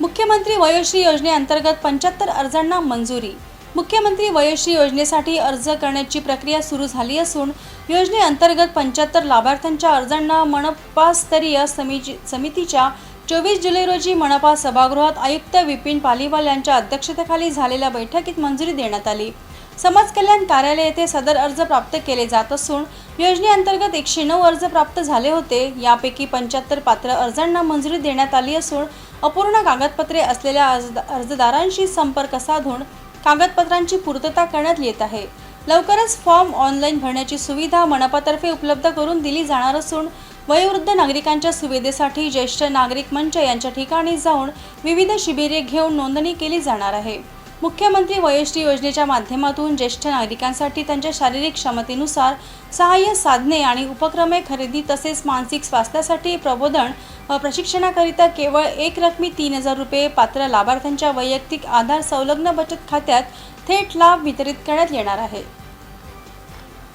मुख्यमंत्री वयोश्री योजनेअंतर्गत पंच्याहत्तर अर्जांना मंजुरी. मुख्यमंत्री वयोश्री योजनेसाठी अर्ज करण्याची प्रक्रिया सुरू झाली असून योजनेअंतर्गत पंच्याहत्तर लाभार्थ्यांच्या अर्जांना मनपास्तरीय समिती समितीच्या चोवीस जुलै रोजी मनपा सभागृहात आयुक्त विपिन पालिवाल यांच्या अध्यक्षतेखाली झालेल्या बैठकीत मंजुरी देण्यात आली. समाज कल्याण कार्यालय येथे सदर अर्ज प्राप्त केले जात असून योजनेअंतर्गत एकशे नऊ अर्ज प्राप्त झाले होते. यापैकी पंच्याहत्तर पात्र अर्जांना मंजुरी देण्यात आली असून अपूर्ण कागदपत्रे असलेल्या अर्ज अर्जदारांशी संपर्क साधून कागदपत्रांची पूर्तता करण्यात येत आहे. लवकरच फॉर्म ऑनलाईन भरण्याची सुविधा मनपातर्फे उपलब्ध करून दिली जाणार असून वयोवृद्ध नागरिकांच्या सुविधेसाठी ज्येष्ठ नागरिक मंच यांच्या ठिकाणी जाऊन विविध शिबिरे घेऊन नोंदणी केली जाणार आहे. मुख्यमंत्री वयोश्री योजनेच्या माध्यमातून ज्येष्ठ नागरिकांसाठी त्यांच्या शारीरिक क्षमतेनुसार सहाय्य साधने आणि उपक्रमे खरेदी तसेच मानसिक स्वास्थ्यासाठी प्रबोधन व प्रशिक्षणाकरिता केवळ एक रकमी तीन हजार रुपये पात्र लाभार्थ्यांच्या वैयक्तिक आधार संलग्न बचत खात्यात थेट लाभ वितरित करण्यात येणार आहे.